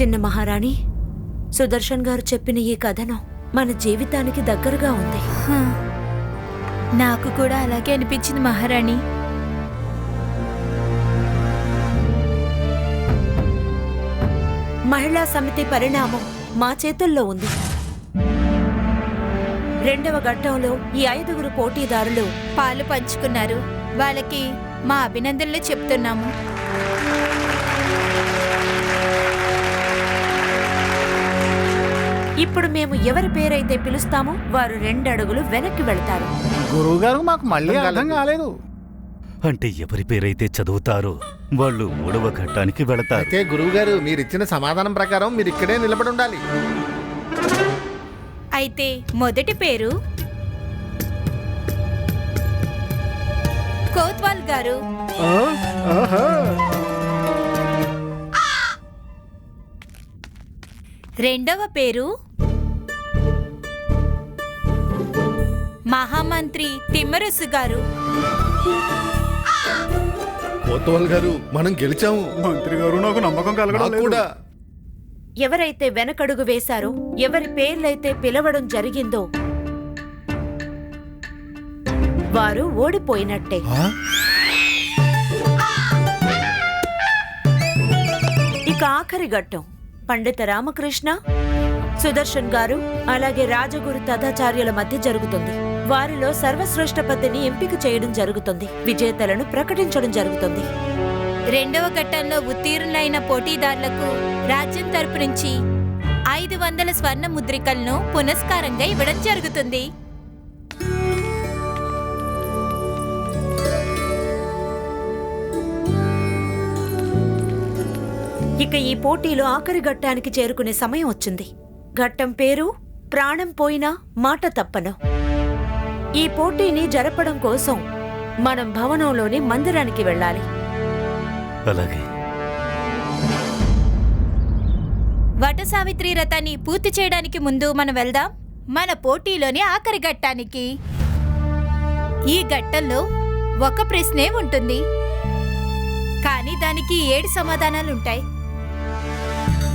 చిన్న మహారాణి సుదర్శన్ గారు చెప్పిన ఈ కథనం మన జీవితానికి దగ్గరగా ఉంది. నాకు కూడా అలాగే అనిపించింది మహారాణి. మహిళా సమితి పరిణామం మా చేతుల్లో ఉంది. రెండవ ఘట్టంలో ఈ ఐదుగురు పోటీదారులు పాలు పంచుకున్నారు. వాళ్ళకి మా అభినందనలు చెప్తున్నాము. ఇప్పుడు మేము ఎవరి పేరైతే పిలుస్తామో వారు రెండు అడుగులు వెనక్కి వెళ్తారు. గురువు గారు మాకు మళ్ళీ అర్థం కాలేదు. అంటే ఎవరి పేరైతే చదువుతారో వాళ్ళు మూడవ ఘట్టానికి వెళతారు. అయితే గురువు గారు మీరు ఇచ్చిన సమాధానం ప్రకారం మీరు ఇక్కడే నిలబడి ఉండాలి. అయితే మొదటి పేరు కోత్వాల్ గారు. రెండవ పేరు? మహామంత్రి తిమ్మరసు గారు. కోతవాల్ గారు మనం గెలిచాము. మంత్రి గారు నాకు నమ్మకం కలగడం నాకు కూడా. ఎవరైతే వెనకడుగు వేశారో ఎవరి పేర్లైతే పిలవడం జరిగిందో వారు ఓడిపోయినట్టే. ఆ? ఇక ఆఖరి ఘట్టం. పండిత రామకృష్ణ సుదర్శన్ గారు అలాగే రాజగురు తథాచార్యుల మధ్య జరుగుతుంది. వారిలో సర్వశ్రేష్ఠ పతిని ఎంపిక చేయడం జరుగుతుంది. విజేతలను ప్రకటించడం జరుగుతుంది. రెండవ ఘట్టంలో ఉత్తీర్ణులైన పోటీదారులకు రాజ్యం తరపు నుంచి ఐదు వందల స్వర్ణ ముద్రికలను పునస్కారంగా ఇవ్వడం జరుగుతుంది. ఇక ఈ పోటీలో ఆఖరి ఘట్టానికి చేరుకునే సమయం వచ్చింది. ఘట్టం పేరు ప్రాణం పోయినా మాట తప్పను. ఈ పోటీని జరపడం కోసం మనం భవనంలోని మందిరానికి వెళ్ళాలి. అలాగే. వట సావిత్రి రథాన్ని పూర్తి చేయడానికి ముందు మనం వెళ్దాం. మన పోటీలోని ఆఖరి ఘట్టానికి. ఈ ఘట్టంలో ఒక ప్రశ్నే ఉంటుంది. కానీ దానికి ఏడు సమాధానాలుంటాయి.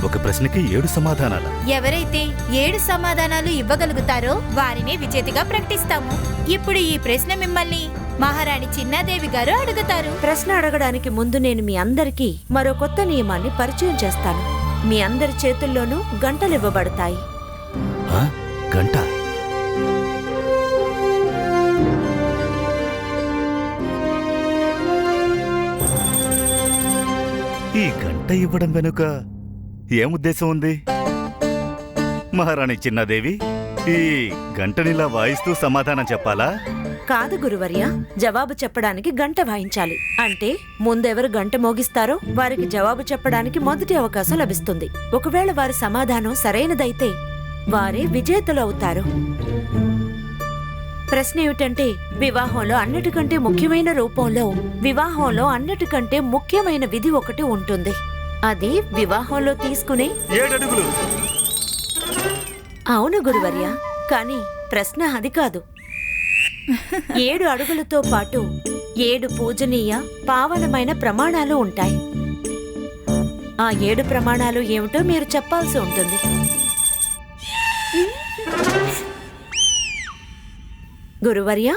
ఒక ప్రశ్నకి ఏడు సమాధానాల. ఎవరైతే ఏడు సమాధానాలు ఇవ్వగలుగుతారో వారినే విజేతగా ప్రకటిస్తాము. ఇప్పుడు ఈ ప్రశ్న మిమ్మల్ని మహారాణి చిన్నాదేవి గారు అడుగుతారు. ప్రశ్న అడగడానికి ముందు నేను మీ అందరికీ మరో కొత్త నియమాన్ని పరిచయం చేస్తాను. మీ అందరి చేతుల్లోనూ గంటలు ఇవ్వబడతాయి. ఆ? గంట? ఈ గంట ఇవ్వడం వెనుక ఏం ఉద్దేశం ఉంది? మహారాణి చిన్నదేవి ఈ గంటనిలా వాయిస్తూ సమాధానం చెప్పాలా? కాదు గురువర్య జవాబు చెప్పడానికి గంట వాయించాలి. అంటే ముందెవరు గంట మోగిస్తారో వారికి జవాబు చెప్పడానికి మొదటి అవకాశం లభిస్తుంది. ఒకవేళ వారి సమాధానం సరైనదైతే వారే విజేతలు అవుతారు. ప్రశ్న ఏమిటంటే వివాహంలో అన్నిటికంటే ముఖ్యమైన రూపంలో వివాహంలో అన్నిటికంటే ముఖ్యమైన విధి ఒకటి ఉంటుంది. అది వివాహంలో తీసుకునే ఏడడుగులు. అవును గురువర్య కానీ ప్రశ్న అది కాదు. ఏడు అడుగులతో పాటు ఏడు పూజనీయ పావనమైన ప్రమాణాలు ఉంటాయి. ఆ ఏడు ప్రమాణాలు ఏమిటో మీరు చెప్పాల్సి ఉంటుంది. గురువర్య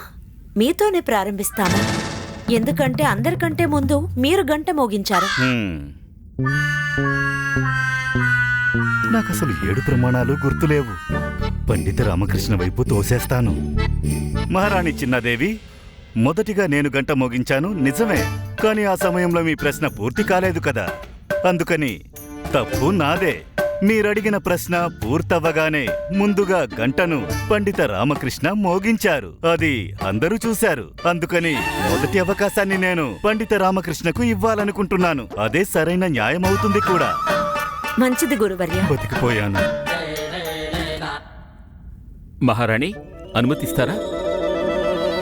మీతోనే ప్రారంభిస్తాను. ఎందుకంటే అందరికంటే ముందు మీరు గంట మోగించారు. నాకసలు ఏడు ప్రమాణాలు గుర్తులేవు. పండిత రామకృష్ణ వైపు తోసేస్తాను. మహారాణి చిన్నదేవి మొదటిగా నేను గంట మోగించాను నిజమే. కానీ ఆ సమయంలో మీ ప్రశ్న పూర్తి కాలేదు కదా. అందుకని తప్పు నాదే. మీరడిగిన ప్రశ్న పూర్తవ్వగానే ముందుగా గంటను పండిత రామకృష్ణ మోగించారు. అది అందరూ చూశారు. అందుకని మొదటి అవకాశాన్ని నేను పండిత రామకృష్ణకు ఇవ్వాలనుకుంటున్నాను. అదే సరైన న్యాయం అవుతుంది కూడా. మంచిది గురువర్య. బతికిపోయాను. మహారాణి అనుమతిస్తారా?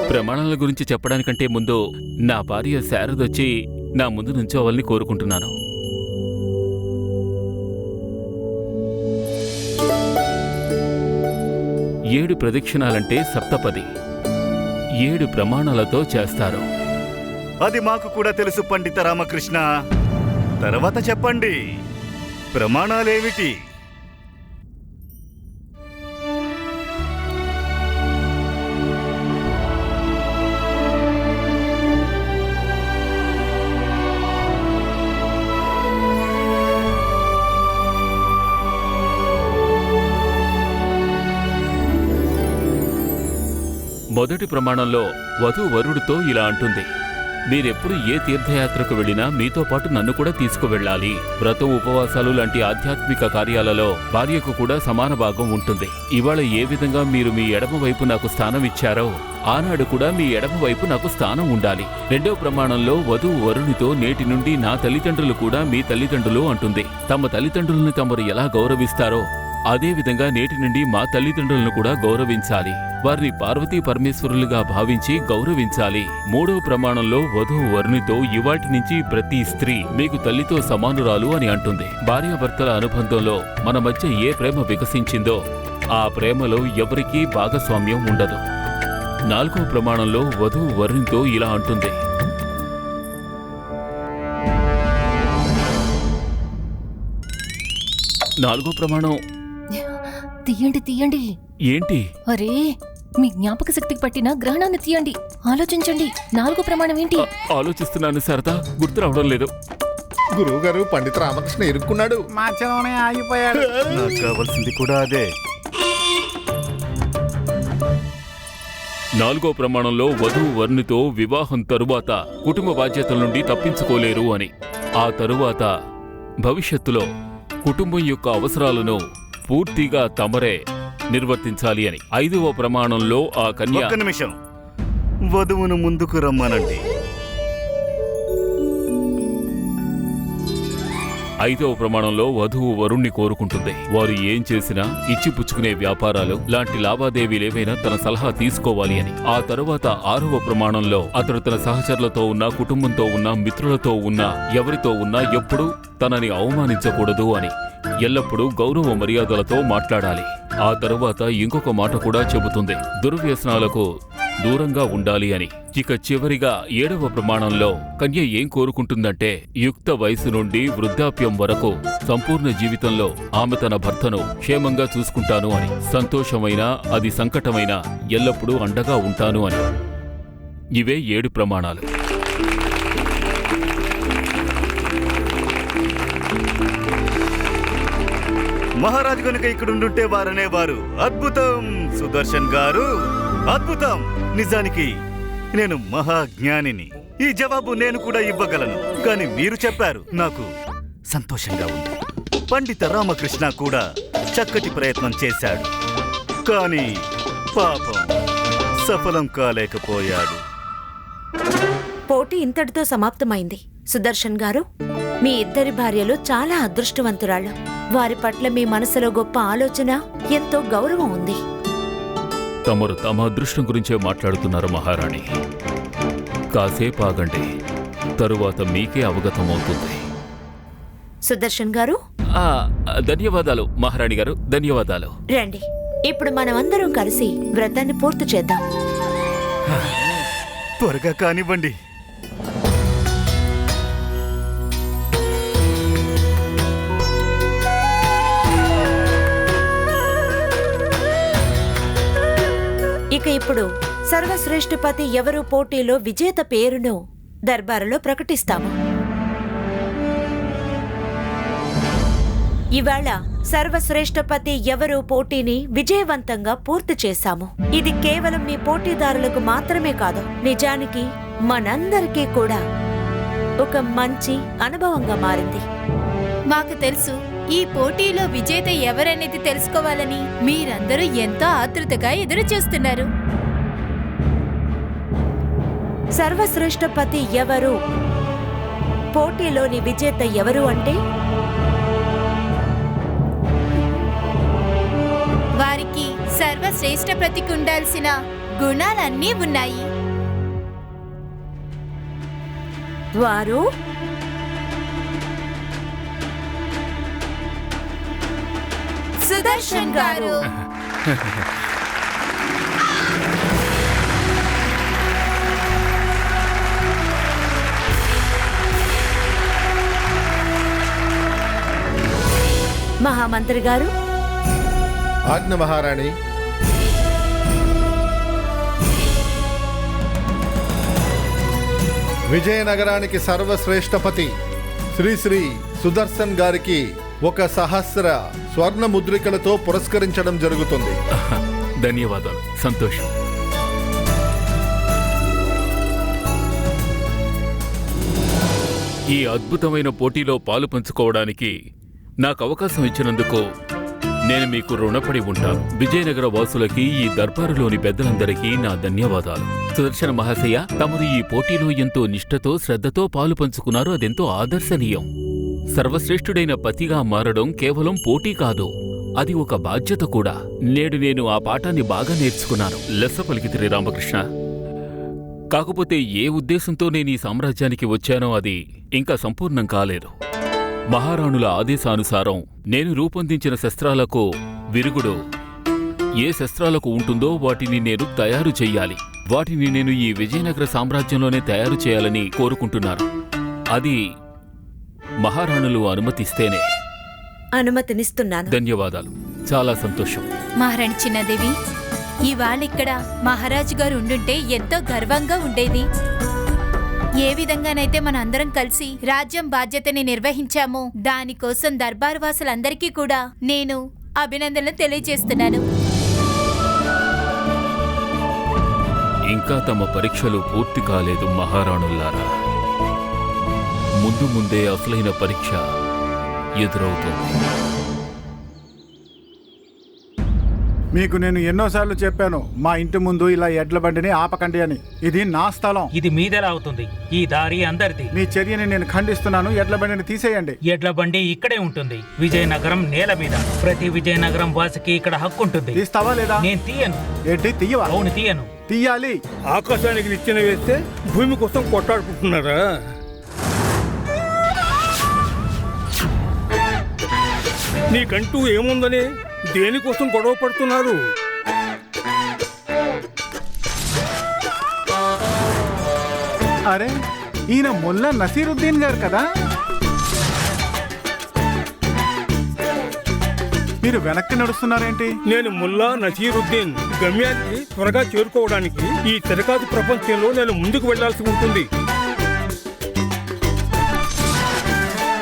ప్రమాణాల గురించి చెప్పడానికంటే ముందు నా భార్య శారదొచ్చి నా ముందు నుంచోవాలని కోరుకుంటున్నాను. ఏడు ప్రదక్షిణాలంటే సప్తపది. ఏడు ప్రమాణాలతో చేస్తారు. అది మాకు కూడా తెలుసు పండిత రామకృష్ణ. తర్వాత చెప్పండి. ప్రమాణాలేమిటి? మొదటి ప్రమాణంలో వధు వరుడితో ఇలా అంటుంది. మీరెప్పుడు ఏ తీర్థయాత్రకు వెళ్ళినా మీతో పాటు నన్ను కూడా తీసుకువెళ్ళాలి. వ్రతం ఉపవాసాలు లాంటి ఆధ్యాత్మిక కార్యాలలో భార్యకు కూడా సమాన భాగం ఉంటుంది. ఇవాళ ఏ విధంగా మీరు మీ ఎడమ వైపు నాకు స్థానం ఇచ్చారో ఆనాడు కూడా మీ ఎడమ వైపు నాకు స్థానం ఉండాలి. రెండో ప్రమాణంలో వధువు వరుణితో నేటి నుండి నా తల్లిదండ్రులు కూడా మీ తల్లిదండ్రులు అంటుంది. తమ తల్లిదండ్రులను తమరు ఎలా గౌరవిస్తారో అదేవిధంగా నేటి నుండి మా తల్లిదండ్రులను కూడా గౌరవించాలి. వారిని పార్వతీ పరమేశ్వరులుగా భావించి గౌరవించాలి. మూడవ ప్రమాణంలో వధువు వరునితో ఇవాటి నుంచి ప్రతి స్త్రీ మీకు తల్లితో సమానురాలు అని అంటుంది. భార్యాభర్తల అనుబంధంలో మన మధ్య ఏ ప్రేమ వికసించిందో ఆ ప్రేమలో ఎవరికీ భాగస్వామ్యం ఉండదు. నాలుగో ప్రమాణంలో వధువు వరునితో ఇలా అంటుంది. నాలుగో ప్రమాణం తీయండి తీయండి. ఏంటి? అరే మీ జ్ఞాపక శక్తికి పట్టిన గ్రహణాన్ని తీయండి. ఆలోచించండి. నాలుగో ప్రమాణం ఏంటి? ఆలోచిస్తున్నాను సరదా గుర్తు రావడం లేదు. గురువు గారు పండిత రామకృష్ణ ఇరుక్కున్నాడు. మధ్యలోనే ఆగిపోయాడు. నాకు కావాల్సింది కూడా అదే. నాలుగో ప్రమాణంలో వధువు వరునితో వివాహం తరువాత కుటుంబ బాధ్యతల నుండి తప్పించుకోలేరు అని. ఆ తరువాత భవిష్యత్తులో కుటుంబం యొక్క అవసరాలను పూర్తిగా తమరే నిర్వర్తించాలి అని. ఐదవ ప్రమాణంలో ఆ కన్య ఒక్క నిమిషం. వధువును ముందుకు రమ్మనండి. ఐదవ ప్రమాణంలో వధువు వరుణ్ణి కోరుకుంటుంది. వారు ఏం చేసినా ఇచ్చిపుచ్చుకునే వ్యాపారాలు లాంటి లావాదేవీలేవైనా తన సలహా తీసుకోవాలి అని. ఆ తరువాత ఆరవ ప్రమాణంలో అతడు తన సహచరులతో ఉన్న కుటుంబంతో ఉన్న మిత్రులతో ఉన్న ఎవరితో ఉన్నా ఎప్పుడూ తనని అవమానించకూడదు అని. ఎల్లప్పుడూ గౌరవ మర్యాదలతో మాట్లాడాలి. ఆ తరువాత ఇంకొక మాట కూడా చెబుతుంది. దుర్వ్యసనాలకు దూరంగా ఉండాలి అని. ఇక చివరిగా ఏడవ ప్రమాణంలో కన్య ఏం కోరుకుంటుందంటే యుక్త వయసు నుండి వృద్ధాప్యం వరకు సంపూర్ణ జీవితంలో ఆమె తన భర్తను క్షేమంగా చూసుకుంటాను అని. సంతోషమైనా అది సంకటమైనా ఎల్లప్పుడూ అండగా ఉంటాను అని. ఇవే ఏడు ప్రమాణాలు. మహారాజు కనుక ఇక్కడ ఉండుంటే వారనేవారు. అద్భుతం! సుదర్శన్ గారు అద్భుతం! నిజానికి నేను మహాజ్ఞానిని. ఈ జవాబు నేను కూడా ఇవ్వగలను. కానీ మీరు చెప్పారు నాకు సంతోషంగా ఉంది. పండిత రామకృష్ణ కూడా చక్కటి ప్రయత్నం చేశాడు. కానీ పాపం సఫలం కాలేకపోయాడు. పోటీ ఇంతటితో సమాప్తమైంది. సుదర్శన్ గారు మీ ఇద్దరి భార్యలు చాలా అదృష్టవంతురాళ్ళు. వారి పట్ల మీ మనసులో గొప్ప ఆలోచన ఎంతో గౌరవం ఉంది. తమరు తమ అదృష్టం గురించే మాట్లాడుతున్నారు మహారాణి. కాసేపు ఆగండి. తరువాత మీకే అవగతమవుతుంది సుదర్శన్ గారు? ఆ, ధన్యవాదాలు మహారాణి గారు. ధన్యవాదాలు. రండి. ఇప్పుడు మనమందరం కలిసి వ్రతాన్ని పూర్తి చేద్దాం. త్వరగా కానివ్వండి. ఇక ఇప్పుడు సర్వశ్రేష్ఠపతి ఎవరు పోటీలో విజేత పేరును దర్బారులో ప్రకటిస్తాము. ఇవాళ సర్వశ్రేష్ఠపతి ఎవరు పోటీని విజయవంతంగా పూర్తి చేశాము. ఇది కేవలం మీ పోటీదారులకు మాత్రమే కాదు నిజానికి మనందరికీ కూడా ఒక మంచి అనుభవంగా మారింది. మాకు తెలుసు ఈ పోటీలో విజేత ఎవరనేది తెలుసుకోవాలని మీరందరూ ఎంతో ఆతృతగా ఎదురు చూస్తున్నారు సర్వశ్రేష్ఠపతి ఎవరు? పోటీలోని విజేత ఎవరు అంటే? వారికి సర్వశ్రేష్ఠపతికి ఉండాల్సిన గుణాలన్నీ ఉన్నాయి. వారు దర్శన్ గారు. మహామంత్రి గారు. ఆజ్ఞ మహారాణి. విజయనగరానికి సర్వశ్రేష్టపతి శ్రీ శ్రీ సుదర్శన్ గారికి ఒక సహస్ర స్వర్ణ ముద్రికలతో పురస్కరించడం జరుగుతుంది. ధన్యవాదాలు. సంతోషం. ఈ అద్భుతమైన పోటీలో పాలు పంచుకోవడానికి నాకు అవకాశం ఇచ్చినందుకు నేను మీకు రుణపడి ఉంటాను. విజయనగర వాసులకి ఈ దర్బారులోని పెద్దలందరికీ నా ధన్యవాదాలు. సుదర్శన మహాశయ తమరు ఈ పోటీలో ఎంతో నిష్ఠతో శ్రద్ధతో పాలు పంచుకున్నారు. అదెంతో ఆదర్శనీయం. సర్వశ్రేష్ఠుడైన పతిగా మారడం కేవలం పోటీ కాదు. అది ఒక బాధ్యత కూడా. నేడు నేను ఆ పాఠాన్ని బాగా నేర్చుకున్నాను. లెస్స పలికితిరి రామకృష్ణ. కాకపోతే ఏ ఉద్దేశంతో నేను ఈ సామ్రాజ్యానికి వచ్చానో అది ఇంకా సంపూర్ణం కాలేదు. మహారాణుల ఆదేశానుసారం నేను రూపొందించిన శస్త్రాలకు విరుగుడు. ఏ శస్త్రాలకు ఉంటుందో వాటిని నేను తయారు చెయ్యాలి. వాటిని నేను ఈ విజయనగర సామ్రాజ్యంలోనే తయారు చేయాలని కోరుకుంటున్నాను. అది మహారాణులు అనుమతిస్తేనే. అనుమతినిస్తున్నాను. ధన్యవాదాలు. చాలా సంతోషం. మహారాణి చిన్నదేవి ఇవాళ ఇక్కడ మహారాజు గారు ఉండుంటే ఎంతో గర్వంగా ఉండేది. ఏ విధంగానైతే మన అందరం కలిసి రాజ్యం బాధ్యతని నిర్వహించామో దానికోసం దర్బారు వాసులందరికీ కూడా నేను అభినందనలు తెలియజేస్తున్నాను. ఇంకా తమ పరీక్షలు పూర్తి కాలేదు మహారాణుల్లారా ముందు ముందే అసలైన పరీక్ష ఎదురవుతుంది. మీకు నేను ఎన్నోసార్లు చెప్పాను మా ఇంటి ముందు ఇలా ఎడ్ల బండిని ఆపకండి అని. ఇది నా స్థలం. ఇది మీదెలా అవుతుంది? ఈ దారి అందరిది. మీ చర్యని నేను ఖండిస్తున్నాను ఎడ్ల బండిని తీసేయండి. ఎడ్ల బండి ఇక్కడే ఉంటుంది. విజయనగరం నేల మీద. ప్రతి విజయనగరం వాసికి ఇక్కడ హక్కు ఉంటుంది. తీస్తావా లేదా? నేను తీయను. ఏంటి తీయవా? అవును తీయను. తీయాలి. ఆకాశానికి నిచ్చెన వేస్తే భూమి కోసం కొట్టాడుకుంటున్నారా నీకంటూ ఏముందని దేనికోసం గొడవ పడుతున్నారు? అరే ఈయన ముల్లా నసీరుద్దీన్ గారు కదా? మీరు వెనక్కి నడుస్తున్నారేంటి? నేను ముల్లా నసీరుద్దీన్. గమ్యానికి త్వరగా చేరుకోవడానికి ఈ తిరకాదు ప్రపంచంలో నేను ముందుకు వెళ్ళాల్సి ఉంటుంది.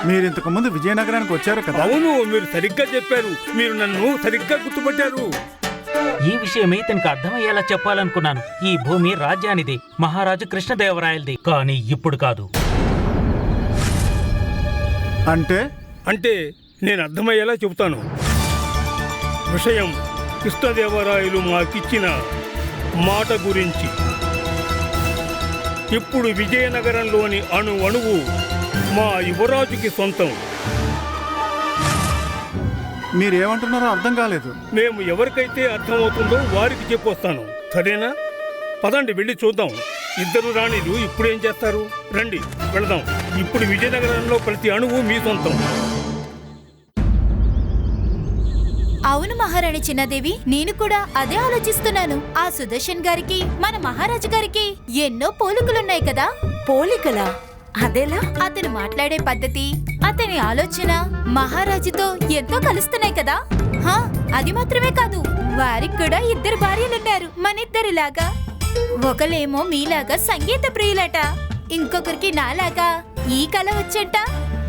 మీరు ఇంతకు ముందు విజయనగరానికి వచ్చారు కదా? అవును మీరు సరిగ్గా చెప్పారు. మీరు నన్ను సరిగ్గా గుర్తుపట్టారు. ఈ విషయమే ఇతనికి అర్థమయ్యేలా చెప్పాలనుకున్నాను. ఈ భూమి రాజ్యానిది మహారాజు కృష్ణదేవరాయలది. కానీ ఇప్పుడు కాదు. అంటే? అంటే నేను అర్థమయ్యేలా చెబుతాను. విషయం కృష్ణదేవరాయలు మాకిచ్చిన మాట గురించి. ఇప్పుడు విజయనగరంలోని అణు అణువు మా యువరాజుకి సొంతం. మీరేమంటున్నారో అర్థం కాలేదు. మేము ఎవరికైతే అర్థమవుతుందో వారికి చెప్పొస్తాను. సరేనా? పదండి వెళ్ళి చూద్దాం. ఇద్దరు రాణిలు ఇప్పుడేం చేస్తారు? రండి వెళదాం. ఇప్పుడు విజయనగరంలో ప్రతి అణువు మీ సొంతం. అవును మహారాణి చిన్నదేవి నేను కూడా అదే ఆలోచిస్తున్నాను. ఆ సుదర్శన్ గారికి మన మహారాజు గారికి ఎన్నో పోలికలున్నాయి కదా. పోలికలా? అదెలా? అతను మాట్లాడే పద్ధతి అతని ఆలోచన మహారాజుతో ఎంతో కలుస్తున్నాయి కదా? హా అది మాత్రమే కాదు వారికి కూడా ఇద్దరు భార్యలున్నారు మనిద్దరిలాగా. ఒకలేమో మీలాగా సంగీత ప్రియులట ఇంకొకరికి నాలాగా ఈ కళ వచ్చంట.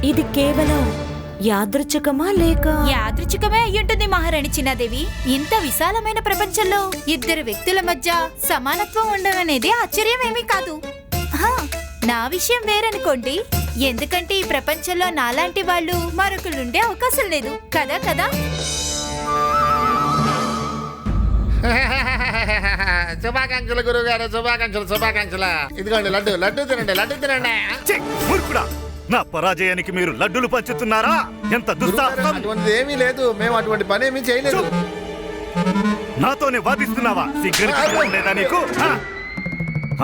ఇది కేవలం యాదృచ్ఛికమా లేక? యాదృచ్ఛికమే అయ్యుంటుంది మహారాణి చిన్నాదేవి. ఇంత విశాలమైన ప్రపంచంలో ఇద్దరు వ్యక్తుల మధ్య సమానత్వం ఉండడం అనేది ఆశ్చర్యమేమీ కాదు. నా విషయం వేరనుకోండి. ఎందుకంటే ఈ ప్రపంచంలో నాలాంటి వాళ్ళు మరొకరుండే అవకాశం లేదు. కదా కదా? శుభాకాంక్షలు గురుగారు శుభాకాంక్షలు శుభాకాంక్షలు. ఇదిగోండి లడ్డు లడ్డు తినండి లడ్డు తినండి. ఛీ! మూర్ఖుడా! నా పరాజయానికి మీరు లడ్డులు పంచుతున్నారా? ఎంత అటువంటిది ఏమీ లేదు. మేము అటువంటి పని ఏమీ చేయలేదు. నాతోనే వాదిస్తున్నావా? సిగ్గరికి లేదా నీకు?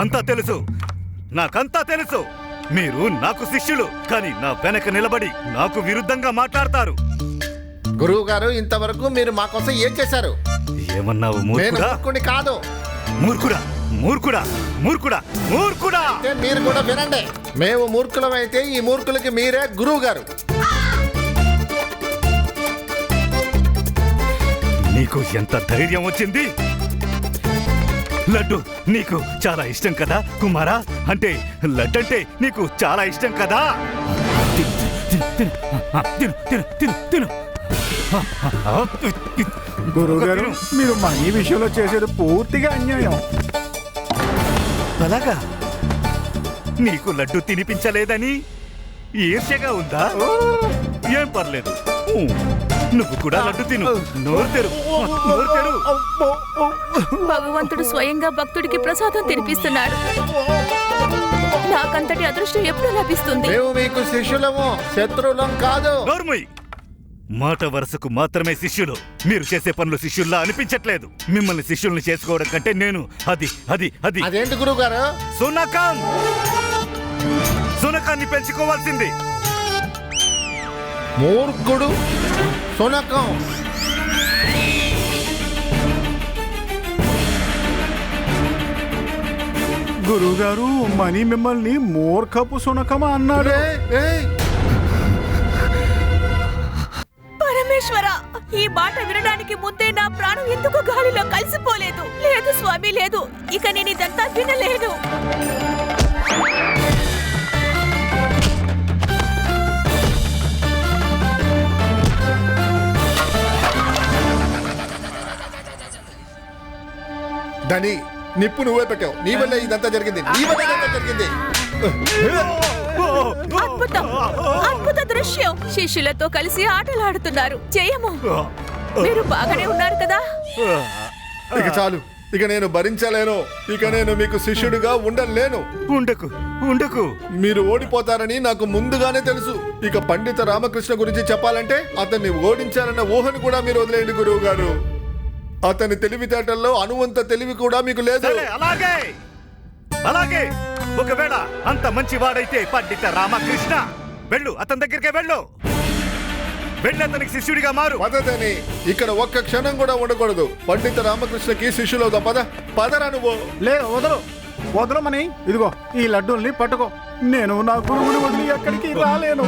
అంతా తెలుసు. నాకంతా తెలుసు. మీరు నాకు శిష్యులు కానీ నా వెనక నిలబడి నాకు విరుద్ధంగా మాట్లాడతారు. గురువు గారు ఇంతవరకు మీరు మా కోసం ఏం చేశారు? ఏమన్నావు నేను మూర్ఖుడా కాదు. మూర్ఖుడా మూర్ఖుడా మూర్ఖుడా మూర్ఖుడా! అయితే మీరు కూడా వినండి. మేము మూర్ఖులమైతే ఈ మూర్ఖులకి మీరే గురువు గారు నీకు ఎంత ధైర్యం వచ్చింది? లడ్డు నీకు చాలా ఇష్టం కదా కుమారా? అంటే లడ్డు అంటే నీకు చాలా ఇష్టం కదా? తిను, తిను, తిను, ఆ, తిను, తిను, తిను, తిను. ఆ, ఆ, గురువు గారు మీరు మా ఈ విషయంలో చేసేది పూర్తిగా అన్యాయం. అలాగా? నీకు లడ్డు తినిపించలేదని ఈర్ష్యగా ఉందా? ఏం పర్లేదు. నువ్వు కూడా లడ్డు తిను. నోరు తెరు. నోరు తెరు. భగవంతుడు స్వయంగా భక్తుడికి ప్రసాదం తినిపిస్తున్నాడు. నాకంతటి అదృష్టం ఎప్పుడు లభిస్తుంది? మేము మీకు శిష్యులము శత్రువులం కాదు. నోర్మయ్. మాట వరుసకు మాత్రమే శిష్యులు. మీరు చేసే పనులు శిష్యుల్లా అనిపించట్లేదు. మిమ్మల్ని శిష్యుల్ని చేసుకోవడం కంటే నేను అది అది అది. అదేంటి గురువు గారు సునకం! సునకాన్ని పెంచుకోవాల్సింది. మూర్ఖుడు. సునకం గురువు గారు మణి మిమ్మల్ని మూర్ఖపు సునకమా అన్నాడు. పరమేశ్వర ఈ మాట వినడానికి ముందే నా ప్రాణం ఎందుకు గాలిలో కలిసిపోలేదు? లేదు స్వామి లేదు. ఇక నేను ఇదంతా వినలేను. ధని నిప్పు నువ్వే పెట్టావు. నీ వల్లే ఇదంతా జరిగింది. నీ వల్లే ఇదంతా జరిగింది. అద్భుతం. అద్భుత దృశ్యం. శిష్యులతో కలిసి ఆటలాడుతున్నారు. జయము. మీరు బాగానే ఉన్నారు కదా? ఇక చాలు. ఇక నేను భరించలేను. ఇక నేను మీకు శిష్యుడిగా ఉండలేను. ఉండకు ఉండకు. మీరు ఓడిపోతారని నాకు ముందుగానే తెలుసు. ఇక పండిత రామకృష్ణ గురించి చెప్పాలంటే అతన్ని ఓడించాలన్న ఊహను కూడా మీరు వదిలేయండి గురువు గారు అతని తెలివితేటల్లో అనువంత తెలివి కూడా మీకు లేదు. సరే అలాగే. అలాగే. ఒకవేళ అంత మంచి వాడైతే పండిత రామకృష్ణ వెళ్ళు అతని దగ్గరికే వెళ్ళు. వెళ్ళి అతనికి శిష్యుడిగా మారు. పదదని ఇక్కడ ఒక్క క్షణం కూడా ఉండకూడదు. పండిత రామకృష్ణకి శిష్యులవుదా పద. పదరా నువ్వు. లే వదలు. వదలమని ఇదిగో ఈ లడ్డూల్ని పట్టుకో. నేను నా గురువుని వదిలి ఎక్కడికి రాలేను.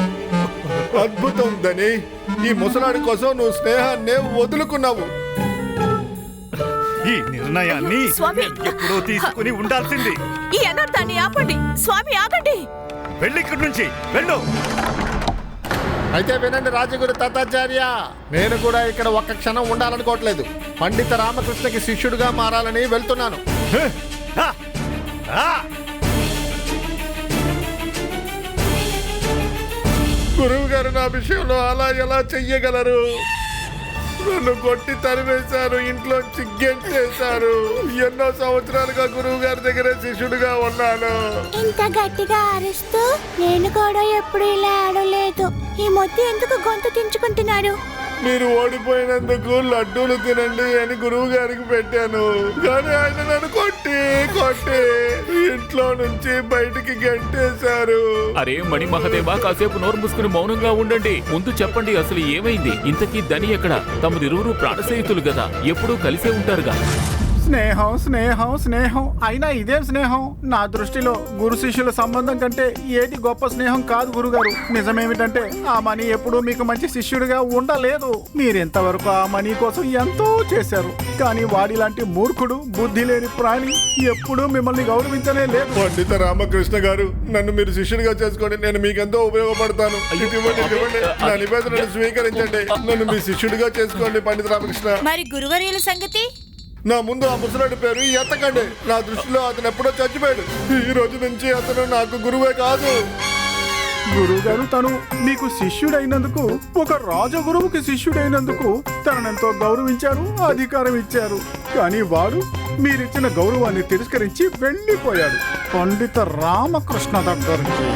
అద్భుతం దని ఈ ముసలాడి కోసం నువ్వు స్నేహాన్నే వదులుకున్నావు. ఈ నిర్ణయాన్ని స్వామి. ఎప్పుడో తీసుకుని ఉండాల్సింది. ఈ అనర్థాన్ని ఆపండి. స్వామి ఆగండి. వెళ్ళి ఇక్కడి నుంచి. వెళ్ళు. అయితే వినండి రాజగురు తత్తాచార్య నేను కూడా ఇక్కడ ఒక్క క్షణం ఉండాలనుకోవట్లేదు. పండిత రామకృష్ణకి శిష్యుడిగా మారాలని వెళ్తున్నాను. ఆ! ఆ! గురువు గారు నా విషయంలో అలా ఎలా చెయ్యగలరు? నన్ను కొట్టి తరివేశారు ఇంట్లో గెంటేశారు ఎన్నో సంవత్సరాలుగా గురువు గారి దగ్గరే శిష్యుడిగా ఉన్నాను. ఇంత గట్టిగా అరుస్తూ నేను కూడా ఎప్పుడు ఇలా ఆడలేదు. ఈ మొత్తం ఎందుకు గొంతు తించుకుంటున్నారు మీరు ఓడిపోయినందుకు లడ్డూలు తినండి అని గురువు గారికి పెట్టాను. కానీ ఆయన నన్ను కొట్టి కొట్టి ఇంట్లో నుంచి బయటికి గెంటేశారు. అరే మణి మహదేవా కాసేపు నోరు మూసుకుని మౌనంగా ఉండండి. ముందు చెప్పండి అసలు ఏమైంది? ఇంతకీ దని ఎక్కడ? తమదిరువురు ప్రాణ స్నేహితులు కదా. ఎప్పుడూ కలిసే ఉంటారుగా. స్నేహం స్నేహం స్నేహం. అయినా ఇదేం స్నేహం? నా దృష్టిలో గురు శిష్యుల సంబంధం కంటే ఏది గొప్ప స్నేహం కాదు గురుగారు. నిజమేమిటంటే ఆ మనీ ఎప్పుడూ మీకు మంచి శిష్యుడిగా ఉండలేదు. మీరెంతవరకు ఆ మనీ కోసం ఎంతో చేశారు. కానీ వాడిలాంటి మూర్ఖుడు బుద్ధి లేని ప్రాణి ఎప్పుడూ మిమ్మల్ని గౌరవించనే లేదు. పండిత రామకృష్ణ గారు నన్ను మీరు శిష్యుడిగా చేసుకోండి. నేను మీకెంతో ఉపయోగపడతాను. నా నివేదనను స్వీకరించండి. నన్ను మీ శిష్యుడిగా చేసుకోండి పండిత రామకృష్ణ. మరి గురువర్యుల సంగతి? నా ముందు ఆ ముసలాడి పేరు ఎత్తకండి. నా దృష్టిలో అతను ఎప్పుడో చచ్చిపోయాడు. ఈ రోజు నుంచి అతను నాకు గురువే కాదు. గురువుగారు తను మీకు శిష్యుడైనందుకు ఒక రాజగురువుకి శిష్యుడైనందుకు తననెంతో గౌరవించారు అధికారం ఇచ్చారు. కానీ వాడు మీరిచ్చిన గౌరవాన్ని తిరస్కరించి వెళ్ళిపోయాడు పండిత రామకృష్ణ దగ్గరికి.